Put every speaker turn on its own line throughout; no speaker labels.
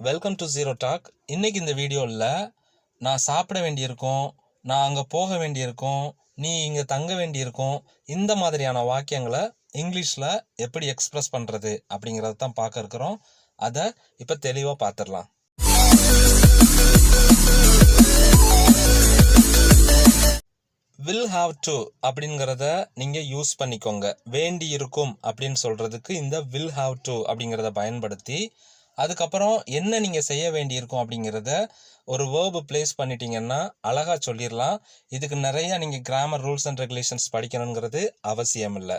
Welcome to zero talk இன்றைக்கி இந்த வீடியோவில் நான் சாப்பிட வேண்டியிருக்கும் நான் அங்கே போக வேண்டியிருக்கும் நீ இங்கே தங்க வேண்டியிருக்கும் இந்த மாதிரியான வாக்கியங்களை இங்கிலீஷில் எப்படி எக்ஸ்ப்ரெஸ் பண்ணுறது அப்படிங்கிறத தான் பார்க்க இருக்கிறோம். அதை இப்போ தெளிவாக பார்த்துடலாம் வில் ஹாவ் டு அப்படிங்கிறத நீங்கள் யூஸ் பண்ணிக்கோங்க. வேண்டி இருக்கும் அப்படின்னு சொல்கிறதுக்கு இந்த வில் ஹாவ் டு அப்படிங்கிறத பயன்படுத்தி அதுக்கப்புறம் என்ன நீங்கள் செய்ய வேண்டியிருக்கும் அப்படிங்கிறத ஒரு வேர்பு பிளேஸ் பண்ணிட்டீங்கன்னா அழகாக சொல்லிடலாம் இதுக்கு நிறையா நீங்கள் கிராமர் ரூல்ஸ் அண்ட் ரெகுலேஷன்ஸ் படிக்கணுங்கிறது அவசியம் இல்லை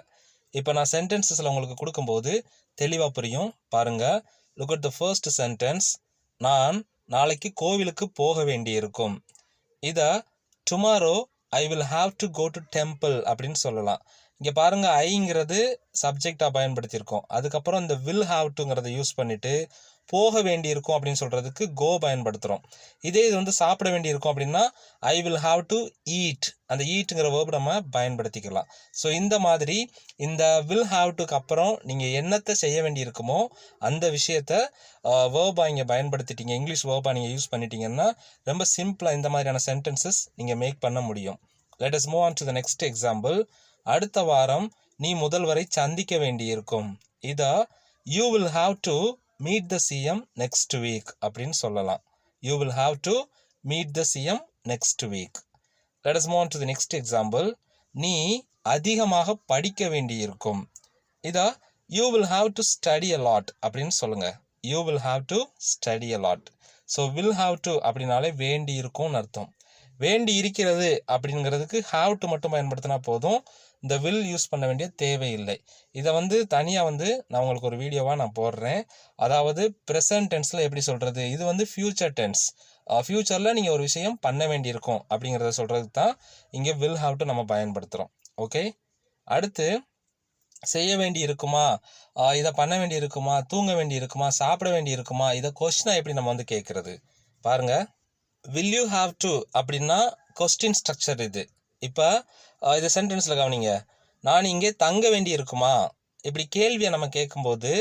இப்போ நான் சென்டென்சஸில் உங்களுக்கு கொடுக்கும்போது தெளிவாக புரியும். பாருங்கள் look at the first sentence நான் நாளைக்கு கோவிலுக்கு போக வேண்டியிருக்கும். இதை tomorrow I will have to go to temple அப்படின்னு சொல்லலாம். இங்கே பாருங்க ஐங்கிறது சப்ஜெக்டாக பயன்படுத்தியிருக்கோம். அதுக்கப்புறம் இந்த வில் ஹாவ் டுங்கிறத யூஸ் பண்ணிவிட்டு போக வேண்டியிருக்கும் அப்படின்னு சொல்கிறதுக்கு கோ பயன்படுத்துகிறோம் இதே இது வந்து சாப்பிட வேண்டியிருக்கும் அப்படின்னா I will have to eat அந்த ஈட்டுங்கிற வேர்பு நம்ம பயன்படுத்திக்கலாம். ஸோ இந்த மாதிரி இந்த வில் ஹாவ் டுக்கு அப்புறம் நீங்கள் என்னத்தை செய்ய வேண்டியிருக்குமோ அந்த விஷயத்த வேர்பாக இங்கே பயன்படுத்திட்டீங்க. இங்கிலீஷ் வேர்பாக நீங்கள் யூஸ் பண்ணிட்டீங்கன்னா ரொம்ப சிம்பிளாக இந்த மாதிரியான சென்டென்சஸ் நீங்கள் மேக் பண்ண முடியும். Let us move on to the next example அடுத்த வாரம் நீ முதல்வரை சந்திக்க வேண்டியிருக்கும். இதா you will have to meet the CM next week அப்படின்னு சொல்லலாம். You will have to meet the CM next week let us move to the next example நீ அதிகமாக படிக்க வேண்டியிருக்கும். இதா you will have to study a lot அப்படின்னு சொல்லுங்க. You will have to study a lot so will have to அப்படின்னாலே வேண்டி இருக்கும்னு அர்த்தம். வேண்டி இருக்கிறது அப்படிங்கிறதுக்கு ஹாவ் டு மட்டும் பயன்படுத்தினா போதும். இந்த வில் யூஸ் பண்ண வேண்டிய தேவையில்லை. இதை வந்து தனியாக வந்து நான் உங்களுக்கு ஒரு வீடியோவாக நான் போடுறேன். அதாவது ப்ரெசன்ட் டென்ஸில் எப்படி சொல்கிறது இது வந்து ஃப்யூச்சர் டென்ஸ் ஃப்யூச்சரில் நீங்கள் ஒரு விஷயம் பண்ண வேண்டியிருக்கும் அப்படிங்கிறத சொல்கிறதுக்கு தான் இங்கே வில் ஹாவ் டு நம்ம பயன்படுத்துகிறோம் ஓகே அடுத்து செய்ய வேண்டி இருக்குமா? இதை பண்ண வேண்டி இருக்குமா? தூங்க வேண்டி இருக்குமா? சாப்பிட வேண்டி இருக்குமா? இதை கொஸ்டினாக எப்படி நம்ம வந்து கேட்குறது பாருங்க. வில் யூ ஹாவ் டு அப்படின்னா கொஸ்டின் ஸ்ட்ரக்சர் இது. இப்போ இது சென்டென்ஸில் கவனிங்க. நான் இங்கே தங்க வேண்டி இருக்குமா இப்படி கேள்வியை நம்ம கேட்கும்போது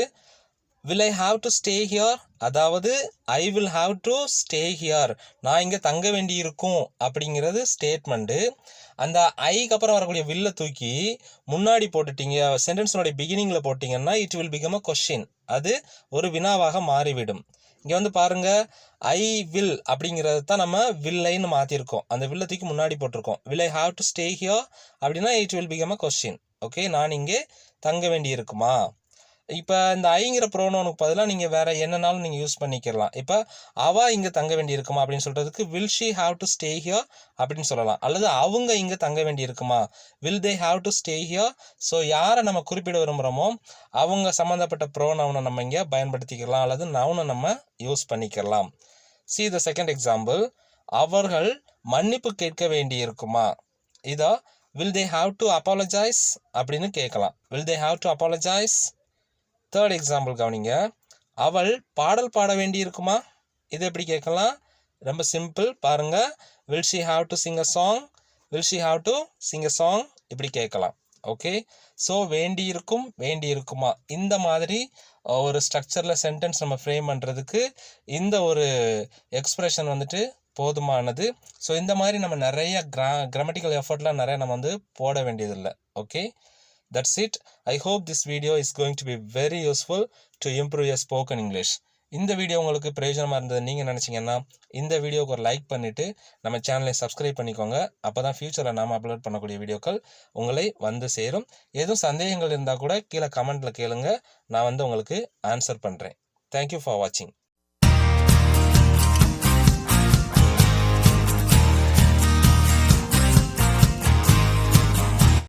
will I have to stay here அதாவது I will have to stay here நான் இங்கே தங்க வேண்டி இருக்கும் அப்படிங்கிறது ஸ்டேட்மெண்ட்டு அந்த ஐக்கு அப்புறம் வரக்கூடிய வில்ல தூக்கி முன்னாடி போட்டுட்டீங்க சென்டென்ஸோடைய பிகினிங்கில் போட்டிங்கன்னா it will become a question அது ஒரு வினாவாக மாறிவிடும். இங்கே வந்து பாருங்கள் ஐ வில் அப்படிங்கிறது தான் நம்ம வில்லைன்னு மாற்றிருக்கோம் அந்த வில்லை தூக்கி முன்னாடி போட்டிருக்கோம். Will I have to stay here அப்படின்னா it will become a question okay நான் இங்கே தங்க வேண்டி இருக்குமா இப்போ இந்த ஐங்கிற ப்ரோனோனுக்கு பதிலாக நீங்கள் வேறு என்னனாலும் நீங்கள் யூஸ் பண்ணிக்கலாம் இப்போ அவ இங்கே தங்க வேண்டி இருக்குமா அப்படின்னு சொல்கிறதுக்கு will she have to stay here அப்படின்னு சொல்லலாம். அல்லது அவங்க இங்கே தங்க வேண்டி இருக்குமா? Will they have to stay here so யாரை நம்ம குறிப்பிட விரும்புகிறோமோ அவங்க சம்மந்தப்பட்ட ப்ரோனவுனை நம்ம இங்கே பயன்படுத்திக்கலாம் அல்லது நவுனை நம்ம யூஸ் பண்ணிக்கலாம் சி த செகண்ட் எக்ஸாம்பிள் அவர்கள் மன்னிப்பு கேட்க வேண்டி இருக்குமா? இதோ will they have to apologise அப்படின்னு கேட்கலாம். Will they have to apologise third example கவனிங்க. அவள் பாடல் பாட வேண்டி இருக்குமா இது எப்படி கேட்கலாம்? ரொம்ப சிம்பிள் பாருங்க. Will she have to sing a song will she have to sing a song இப்படி கேட்கலாம். ஓகே ஸோ வேண்டி இருக்கும் வேண்டி இருக்குமா இந்த மாதிரி ஒரு ஸ்ட்ரக்சரில் சென்டென்ஸ் நம்ம ஃப்ரேம் பண்ணுறதுக்கு இந்த ஒரு எக்ஸ்ப்ரெஷன் வந்துட்டு போதுமானது. ஸோ இந்த மாதிரி நம்ம நிறைய கிரா கிராமட்டிக்கல் எஃபர்ட்லாம் நிறைய நம்ம வந்து போட வேண்டியதில்லை. Okay that's it I hope this video is going to be very useful to improve your spoken English இந்த வீடியோ உங்களுக்கு பிரயோஜனமாக இருந்தது நீங்கள் நினச்சிங்கன்னா இந்த வீடியோக்கு ஒரு லைக் பண்ணிவிட்டு நம்ம சேனலை சப்ஸ்கிரைப் பண்ணிக்கோங்க. அப்போ தான் ஃப்யூச்சரில் நாம் அப்லோட் பண்ணக்கூடிய வீடியோக்கள் உங்களை வந்து சேரும். எதுவும் சந்தேகங்கள் இருந்தால் கூட கீழே கமெண்ட்டில் கேளுங்க. நான் வந்து உங்களுக்கு ஆன்சர் பண்ணுறேன் தேங்க்யூ ஃபார் வாட்சிங்